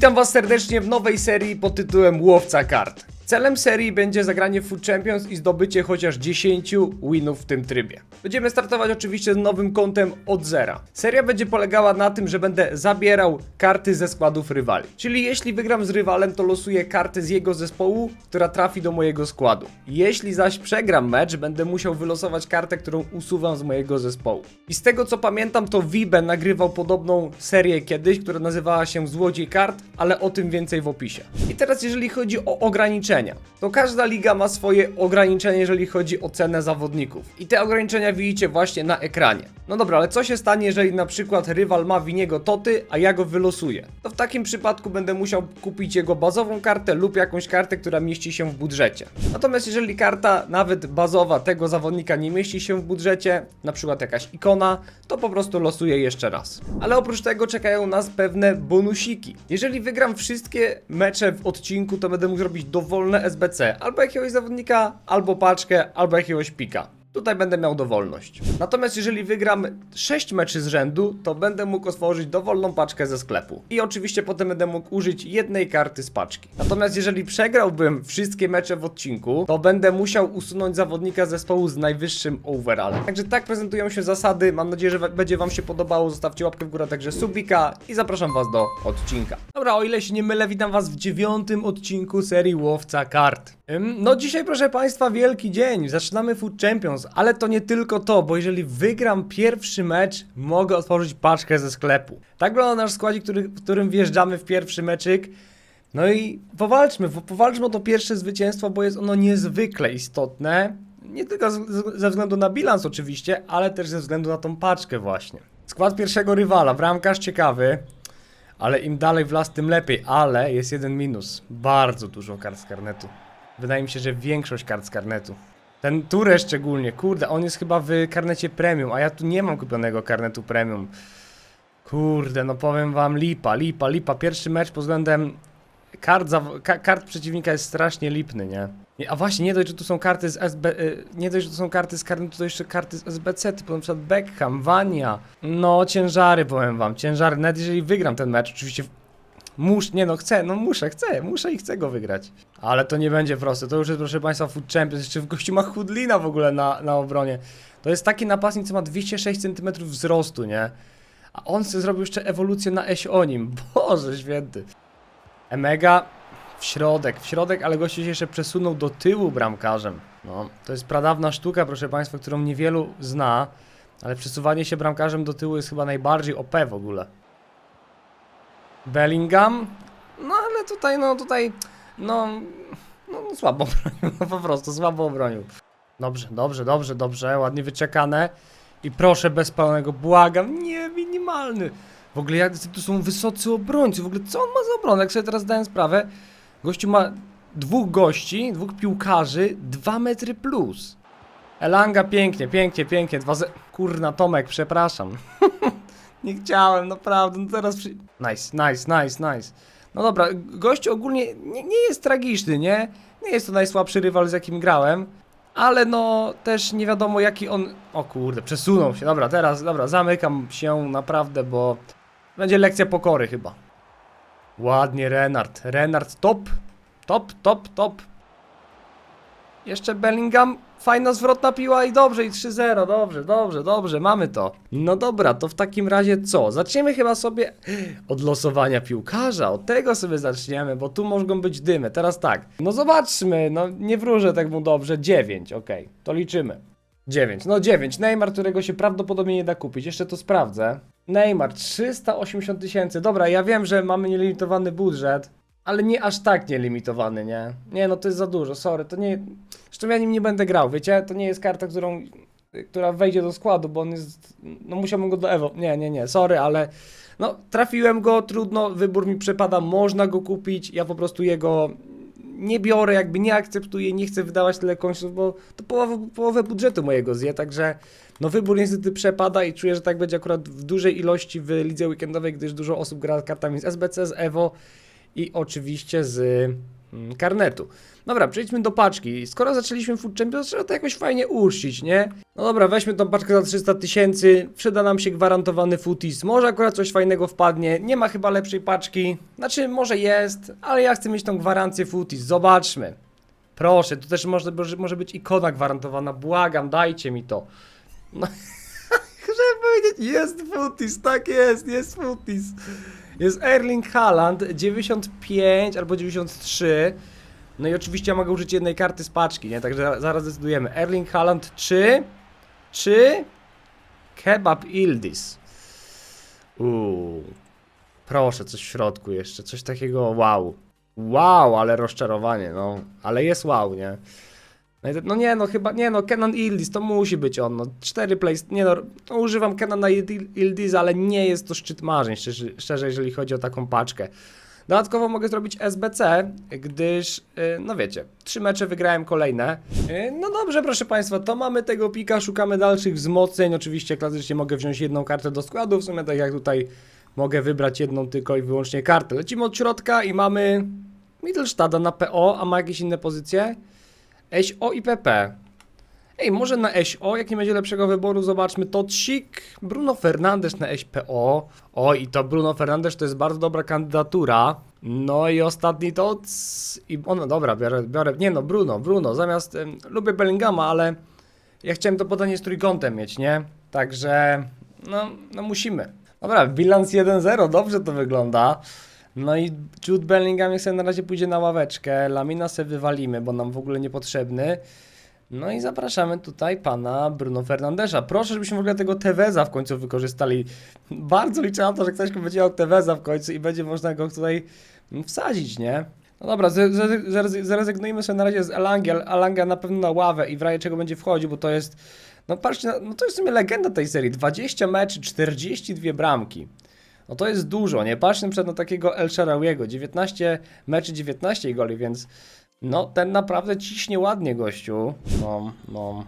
Witam Was serdecznie w nowej serii pod tytułem Łowca Kart. Celem serii będzie zagranie Food Champions i zdobycie chociaż 10 winów w tym trybie. Będziemy startować oczywiście z nowym kontem od zera. Seria będzie polegała na tym, że będę zabierał karty ze składów rywali. Czyli jeśli wygram z rywalem, to losuję kartę z jego zespołu, która trafi do mojego składu. Jeśli zaś przegram mecz, będę musiał wylosować kartę, którą usuwam z mojego zespołu. I z tego co pamiętam, to Vibe nagrywał podobną serię kiedyś, która nazywała się Złodziej Kart, ale o tym więcej w opisie. I teraz jeżeli chodzi o ograniczenia, to każda liga ma swoje ograniczenia, jeżeli chodzi o cenę zawodników. I te ograniczenia widzicie właśnie na ekranie. No dobra, ale co się stanie, jeżeli na przykład rywal ma winiego Toty, a ja go wylosuję? To w takim przypadku będę musiał kupić jego bazową kartę lub jakąś kartę, która mieści się w budżecie. Natomiast jeżeli karta nawet bazowa tego zawodnika nie mieści się w budżecie, na przykład jakaś ikona, to po prostu losuję jeszcze raz. Ale oprócz tego czekają nas pewne bonusiki. Jeżeli wygram wszystkie mecze w odcinku, to będę mógł zrobić dowolne SBC, albo jakiegoś zawodnika, albo paczkę, albo jakiegoś pika. Tutaj będę miał dowolność. Natomiast jeżeli wygram 6 meczy z rzędu, to będę mógł otworzyć dowolną paczkę ze sklepu. I oczywiście potem będę mógł użyć jednej karty z paczki. Natomiast jeżeli przegrałbym wszystkie mecze w odcinku, to będę musiał usunąć zawodnika zespołu z najwyższym overallem. Także tak prezentują się zasady. Mam nadzieję, że będzie Wam się podobało. Zostawcie łapkę w górę, także subika i zapraszam Was do odcinka. Dobra, o ile się nie mylę, witam Was w dziewiątym odcinku serii Łowca Kart. No dzisiaj, proszę Państwa, wielki dzień. Zaczynamy Food Champions, ale to nie tylko to, bo jeżeli wygram pierwszy mecz, mogę otworzyć paczkę ze sklepu. Tak wygląda nasz składzik, który, w którym wjeżdżamy w pierwszy meczyk. No i powalczmy, powalczmy o to pierwsze zwycięstwo, bo jest ono niezwykle istotne. Nie tylko ze względu na bilans oczywiście, ale też ze względu na tą paczkę właśnie. Skład pierwszego rywala, bramkarz ciekawy, ale im dalej w las tym lepiej, ale jest jeden minus. Bardzo dużo kart z karnetu. Wydaje mi się, że większość kart z karnetu. Ten Ture szczególnie, kurde, on jest chyba w karnecie premium, a ja tu nie mam kupionego karnetu premium. Kurde, no powiem wam, lipa, lipa, lipa. Pierwszy mecz pod względem kart, kart przeciwnika jest strasznie lipny, nie? Nie, A właśnie, nie dość, że tu są karty z SB... y, Nie dość, że tu są karty z karnetu, to jeszcze karty z SBC, typu na przykład Beckham, Wania. No, ciężary, powiem wam, ciężary. Nawet jeżeli wygram ten mecz, oczywiście Musz, nie no, chcę, no muszę, chcę, muszę i chcę go wygrać. Ale to nie będzie proste, to już jest proszę państwa Food Champions, jeszcze w gościu ma chudlina w ogóle na, na obronie. To jest taki napastnik, co ma 206 cm wzrostu, nie? A on sobie zrobił jeszcze ewolucję na eś o nim, Boże święty. Emega w środek, w środek, ale gościu się jeszcze przesunął do tyłu bramkarzem. No, to jest pradawna sztuka, proszę państwa, którą niewielu zna, ale przesuwanie się bramkarzem do tyłu jest chyba najbardziej OP w ogóle. Bellingham. No ale tutaj, no tutaj, no, no, no słabo obronił, no po prostu słabo obronił. Dobrze, dobrze, dobrze, dobrze, ładnie wyczekane. I proszę bez pełnego, błagam, nie, minimalny. W ogóle jak tu są wysocy obrońcy, w ogóle co on ma za obronę? Jak sobie teraz zdałem sprawę, gościu ma dwóch gości, dwóch piłkarzy, dwa metry plus. Elanga pięknie, pięknie, pięknie, dwa ze... Kurna, Tomek, przepraszam. Nie chciałem, naprawdę, no teraz przy... Nice, nice, nice, nice. No dobra, gościu ogólnie nie, nie jest tragiczny, nie? Nie jest to najsłabszy rywal, z jakim grałem, ale no też nie wiadomo jaki on... O kurde, przesunął się, dobra, teraz, dobra, zamykam się naprawdę, bo będzie lekcja pokory chyba. Ładnie, Renard, Renard top, top, top, top. Jeszcze Bellingham, fajna zwrotna piła i dobrze, i 3-0, dobrze, dobrze, dobrze, mamy to. No dobra, to w takim razie co? Zaczniemy chyba sobie od losowania piłkarza, od tego sobie zaczniemy, bo tu mogą być dymy. Teraz tak, no zobaczmy, no nie wróżę tak mu dobrze, 9, okej, to liczymy. 9, no 9, Neymar, którego się prawdopodobnie nie da kupić, jeszcze to sprawdzę. Neymar, 380 tysięcy, dobra, ja wiem, że mamy nielimitowany budżet, ale nie aż tak nielimitowany, nie? Nie, no to jest za dużo, sorry, to nie... Zresztą ja nim nie będę grał, wiecie? To nie jest karta, którą, która wejdzie do składu, bo on jest... No musiałbym go do Evo... Nie, nie, nie, sorry, ale... No, trafiłem go, trudno, wybór mi przepada, można go kupić, ja po prostu jego nie biorę, jakby nie akceptuję, nie chcę wydawać tyle końców, bo to połowę, połowę budżetu mojego zje, także no wybór niestety przepada i czuję, że tak będzie akurat w dużej ilości w lidze weekendowej, gdyż dużo osób gra kartami z SBC, z EVO i oczywiście z mm, karnetu. Dobra, przejdźmy do paczki. Skoro zaczęliśmy Food Champions, trzeba to jakoś fajnie uczcić, nie? No dobra, weźmy tą paczkę za 300 tysięcy, przyda nam się gwarantowany footis. Może akurat coś fajnego wpadnie, nie ma chyba lepszej paczki. Znaczy, może jest, ale ja chcę mieć tą gwarancję footis. Zobaczmy. Proszę, tu też może, może- może być ikona gwarantowana, błagam, dajcie mi to. No, żeby powiedzieć, jest footis, tak jest, jest footis. Jest Erling Haaland, 95 albo 93. No i oczywiście ja mogę użyć jednej karty z paczki, nie? Także zaraz zdecydujemy. Erling Haaland czy... czy... Kebab Ildis. Uuu. Proszę, coś w środku jeszcze, coś takiego wow. Wow, ale rozczarowanie, no. Ale jest wow, nie? No, nie, no chyba, nie no, Kenan Ildis, to musi być on, no. Cztery place, nie no, no używam Kenana Ildi- Ildisa, ale nie jest to szczyt marzeń, szczerze, szczerze, jeżeli chodzi o taką paczkę. Dodatkowo mogę zrobić SBC, gdyż, y, no wiecie, trzy mecze wygrałem kolejne. Y, No dobrze, proszę Państwa, to mamy tego pika, szukamy dalszych wzmocnień. Oczywiście klasycznie mogę wziąć jedną kartę do składu, w sumie tak jak tutaj mogę wybrać jedną tylko i wyłącznie kartę. Lecimy od środka i mamy Mittelstada na PO, a ma jakieś inne pozycje? SO i PP. Ej, może na SO, jak nie będzie lepszego wyboru, zobaczmy Totsik, Bruno Fernandes na SPO. O, i to Bruno Fernandes to jest bardzo dobra kandydatura. No i ostatni Tots. I ono, dobra, biorę, biorę. Nie no, Bruno, Bruno. Zamiast. Lubię Bellingama, ale ja chciałem to podanie z trójkątem mieć, nie? Także. No, no musimy. Dobra, bilans 1-0, dobrze to wygląda. No i Jude Bellingham jak sobie na razie pójdzie na ławeczkę. Lamina se wywalimy, bo nam w ogóle niepotrzebny. No i zapraszamy tutaj pana Bruno Fernandesza. Proszę, żebyśmy w ogóle tego Teveza w końcu wykorzystali. Bardzo liczę na to, że ktoś będzie miał Teveza w końcu i będzie można go tutaj wsadzić, nie? No dobra, zre- zre- zre- zrezygnujmy sobie na razie z Elangel. Elanga na pewno na ławę i w razie czego będzie wchodził, bo to jest... No patrzcie, no to jest w sumie legenda tej serii. 20 meczy, 42 bramki. No to jest dużo, nie? Patrzmy przed na takiego El Sharawiego. 19 meczy, 19 goli, więc... No, ten naprawdę ciśnie ładnie, gościu. No, no.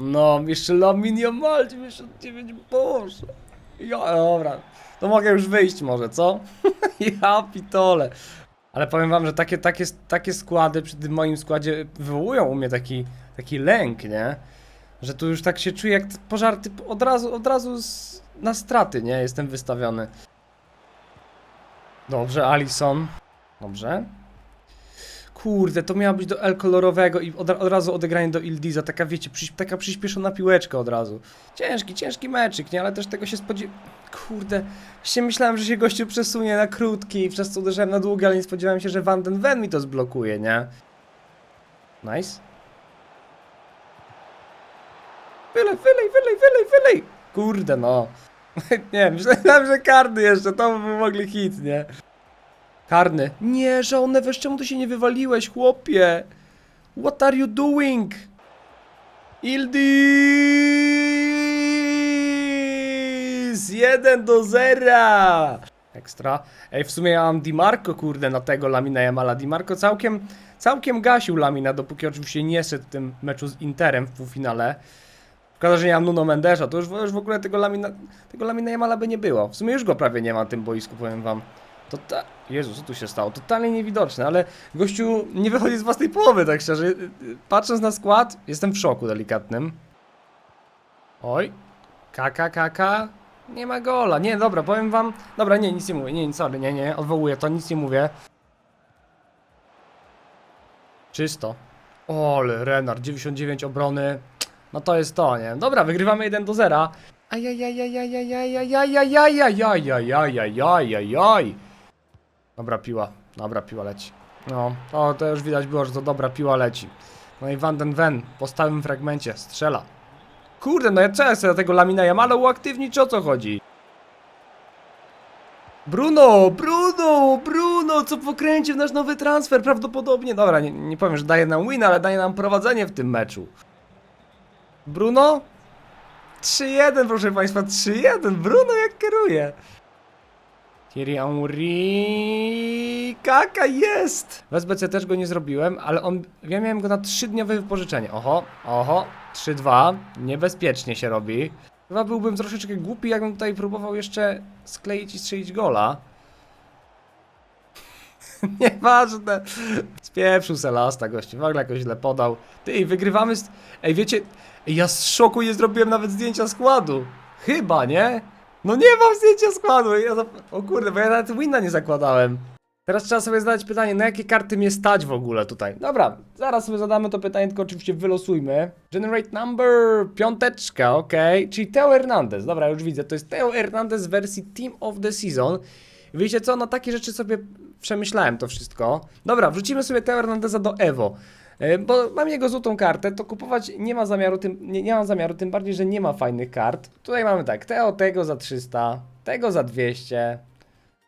No, jeszcze Lamin Yamal, 99, boże. Ja, dobra. To mogę już wyjść może, co? ja pitole. Ale powiem wam, że takie, takie, takie składy przy tym moim składzie wywołują u mnie taki, taki lęk, nie? Że tu już tak się czuję jak pożarty od razu, od razu z, na straty, nie? Jestem wystawiony. Dobrze, Alison. Dobrze. Kurde, to miało być do L kolorowego i od, od razu odegranie do Ildiza, taka wiecie, przyś, taka przyspieszona piłeczka od razu. Ciężki, ciężki meczyk, nie? Ale też tego się spodziewałem. Kurde, właśnie myślałem, że się gościu przesunie na krótki, przez co uderzyłem na długi, ale nie spodziewałem się, że Van den Ven mi to zblokuje, nie? Nice. Wylej, wylej, wylej, wylej, wylej! Kurde no. nie, myślałem, że karny jeszcze, to by mogli hit, nie? Karny. Nie, żonę, wiesz czemu ty się nie wywaliłeś, chłopie? What are you doing? Ildis! 1 do 0! Ekstra. Ej, w sumie ja mam Dimarco, kurde, na tego Lamina Jamala. Dimarco całkiem, całkiem gasił Lamina, dopóki oczywiście nie szedł w tym meczu z Interem w półfinale. Szkoda, że nie mam Nuno Mendesza, to już, już w ogóle tego Lamina, tego Lamina Jamala by nie było. W sumie już go prawie nie ma na tym boisku, powiem wam. To ta... Jezu, co tu się stało? Totalnie niewidoczne, ale gościu nie wychodzi z własnej połowy, tak szczerze. Patrząc na skład, jestem w szoku delikatnym. Oj. Kaka, kaka. Nie ma gola. Nie, dobra, powiem wam. Dobra, nie, nic nie mówię. Nie, sorry, nie, nie, odwołuję to, nic nie mówię. Czysto. Ole, Renard, 99 obrony. No to jest to, nie? Dobra, wygrywamy 1 do 0. Ajajajajajajajajajajajajajajajajajajajaj. Dobra piła, dobra piła leci. No, to, to już widać było, że to dobra piła leci. No i Van den Ven po stałym fragmencie strzela. Kurde, no ja trzeba sobie tego Lamina Jamala uaktywnić, o co chodzi? Bruno, Bruno, Bruno, co pokręcił nasz nowy transfer prawdopodobnie. Dobra, nie, nie powiem, że daje nam win, ale daje nam prowadzenie w tym meczu. Bruno? 3-1, proszę Państwa, 3-1. Bruno jak kieruje. Thierry Henry. Kaka jest! W SBC też go nie zrobiłem, ale on. Ja miałem go na 3-dniowe wypożyczenie. Oho, oho, 3-2. Niebezpiecznie się robi. Chyba byłbym troszeczkę głupi, jakbym tutaj próbował jeszcze skleić i strzelić gola. Nieważne. Spieprzył se lasta gości, w ogóle jakoś źle podał. Ty, i wygrywamy z... Ej, wiecie, ja z szoku nie zrobiłem nawet zdjęcia składu. Chyba, nie? No nie mam zdjęcia składu. Ja zap... O kurde, bo ja nawet winna nie zakładałem. Teraz trzeba sobie zadać pytanie, na jakie karty mnie stać w ogóle tutaj. Dobra, zaraz sobie zadamy to pytanie, tylko oczywiście wylosujmy. Generate number, piąteczka, okej. Czyli Teo Hernandez, dobra, już widzę, to jest Teo Hernandez w wersji Team of the Season. Wiecie co, no takie rzeczy sobie przemyślałem to wszystko. Dobra, wrzucimy sobie Teo Hernandeza do Evo. E, Bo mam jego złotą kartę, to kupować nie ma zamiaru, tym, nie, nie mam zamiaru, tym bardziej, że nie ma fajnych kart. Tutaj mamy tak, Teo tego za 300, tego za 200,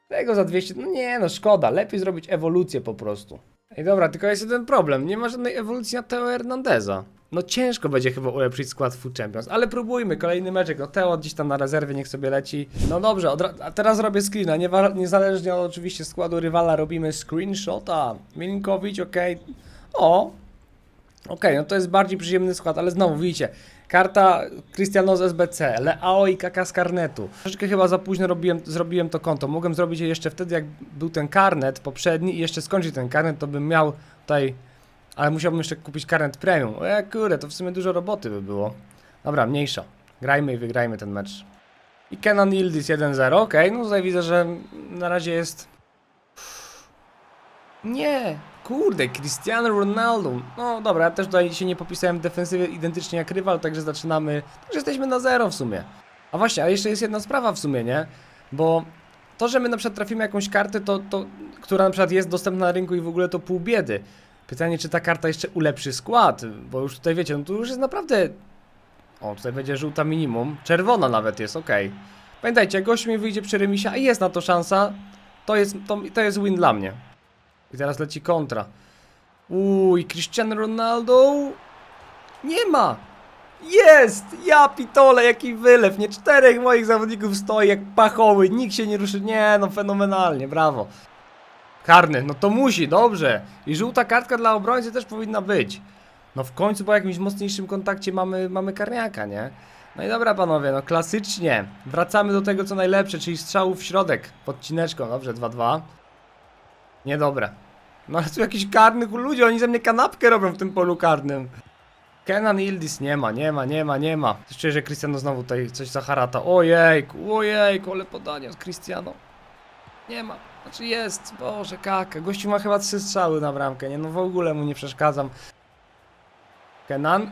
tego za 200, no nie no szkoda, lepiej zrobić ewolucję po prostu. Ej dobra, tylko jest jeden problem, nie ma żadnej ewolucji na Teo Hernandeza. No ciężko będzie chyba ulepszyć skład Food Champions, ale próbujmy, kolejny meczek, no Teo gdzieś tam na rezerwie, niech sobie leci. No dobrze, a teraz robię screena, nie niezależnie od oczywiście składu rywala robimy screenshota. Milinkowicz, okej. O, Okej, no to jest bardziej przyjemny skład, ale znowu widzicie, karta Cristiano z SBC, Leao i Kaka z karnetu. Troszeczkę chyba za późno robiłem, zrobiłem to konto. Mogłem zrobić je jeszcze wtedy, jak był ten karnet poprzedni i jeszcze skończyć ten karnet, to bym miał tutaj, ale musiałbym jeszcze kupić karnet premium. Ja kurde, to w sumie dużo roboty by było. Dobra, mniejsza. Grajmy i wygrajmy ten mecz. I Kenan Yildiz 1-0, okej, no tutaj widzę, że na razie jest... Nie, kurde, Cristiano Ronaldo. No dobra, ja też tutaj się nie popisałem w defensywie identycznie jak rywal, także zaczynamy. Także jesteśmy na zero w sumie. A właśnie, a jeszcze jest jedna sprawa w sumie, nie? Bo to, że my na przykład trafimy jakąś kartę, to, to, która na przykład jest dostępna na rynku i w ogóle to pół biedy. Pytanie, czy ta karta jeszcze ulepszy skład, bo już tutaj wiecie, no tu już jest naprawdę. O, tutaj będzie żółta minimum. Czerwona nawet jest, okej. Pamiętajcie, jak gość mi wyjdzie przy remisie, a jest na to szansa, to jest, to, to jest win dla mnie. I teraz leci kontra. Uj, Cristiano Ronaldo. Nie ma! Jest! Ja pitole, jaki wylew! Nie czterech moich zawodników stoi jak pachoły, nikt się nie ruszy. Nie, no fenomenalnie, brawo. Karny, no to musi, dobrze. I żółta kartka dla obrońcy też powinna być. No w końcu po jakimś mocniejszym kontakcie mamy, mamy karniaka, nie? No i dobra panowie, no klasycznie. Wracamy do tego co najlepsze, czyli strzału w środek. Podcineczką, dobrze, 2-2. Niedobre. No ale tu jakiś karny ludzie, oni ze mnie kanapkę robią w tym polu karnym. Kenan Ildis nie ma, nie ma, nie ma, nie ma. Czuję, że Cristiano znowu tutaj coś zaharata. Ojejku, ojejku, ale podanie od Cristiano. Nie ma. Znaczy jest, boże, kaka. Gościu ma chyba trzy strzały na bramkę, nie? No w ogóle mu nie przeszkadzam. Kenan.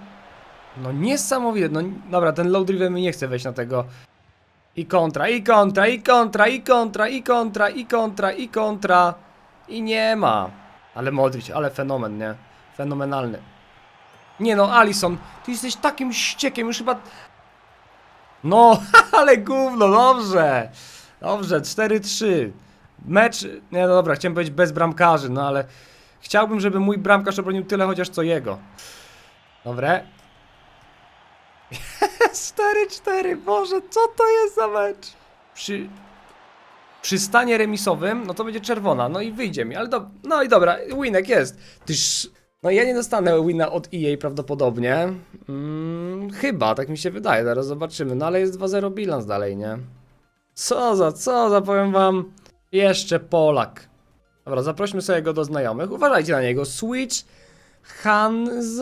No niesamowite, no dobra, ten low driven mi nie chce wejść na tego. I kontra, i kontra, i kontra, i kontra, i kontra, i kontra, i kontra. I nie ma. Ale Modric, ale fenomen, nie? Fenomenalny. Nie no, Alison, ty jesteś takim ściekiem, już chyba... No, ale gówno, dobrze. Dobrze, 4-3. Mecz, nie no dobra, chciałem powiedzieć bez bramkarzy, no ale... Chciałbym, żeby mój bramkarz obronił tyle chociaż co jego. Dobre. 4-4, Boże, co to jest za mecz? Przy, przy stanie remisowym, no to będzie czerwona, no i wyjdzie mi, ale do, no i dobra, winek jest. Tyż, no ja nie dostanę wina od EA prawdopodobnie, mm, chyba, tak mi się wydaje, zaraz zobaczymy, no ale jest 2-0 bilans dalej, nie? Co za, co za, powiem wam, jeszcze Polak. Dobra, zaprośmy sobie go do znajomych, uważajcie na niego, Switch Hans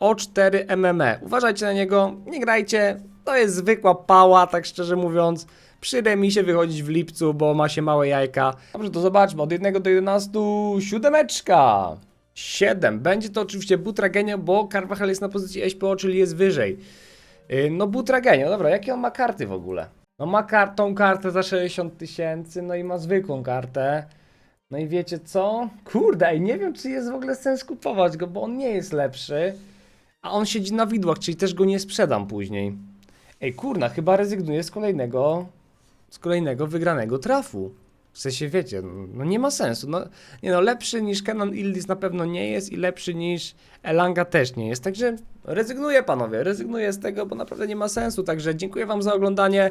O4 MME, uważajcie na niego, nie grajcie, to jest zwykła pała, tak szczerze mówiąc, przy remisie wychodzić w lipcu, bo ma się małe jajka. Dobrze, to zobaczmy. Od 1 do 11 siódemeczka. 7. Będzie to oczywiście Butragenio, bo Carvajal jest na pozycji SPO, czyli jest wyżej. Yy, no Butragenio, dobra, jakie on ma karty w ogóle? No ma kar tą kartę za 60 tysięcy, no i ma zwykłą kartę. No i wiecie co? Kurde, ej, nie wiem czy jest w ogóle sens kupować go, bo on nie jest lepszy. A on siedzi na widłach, czyli też go nie sprzedam później. Ej, kurna, chyba rezygnuję z kolejnego z kolejnego wygranego trafu. W sensie, wiecie, no nie ma sensu. No, nie no, lepszy niż Kenan Ildis na pewno nie jest i lepszy niż Elanga też nie jest. Także rezygnuję, panowie, rezygnuję z tego, bo naprawdę nie ma sensu. Także dziękuję wam za oglądanie.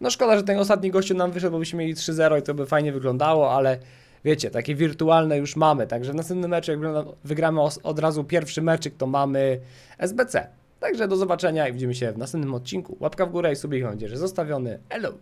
No szkoda, że ten ostatni gościu nam wyszedł, bo byśmy mieli 3-0 i to by fajnie wyglądało, ale wiecie, takie wirtualne już mamy. Także w następnym meczu, jak wygramy od razu pierwszy meczyk, to mamy SBC. Także do zobaczenia i widzimy się w następnym odcinku. Łapka w górę i subik mam nadzieję, że zostawiony. Hello!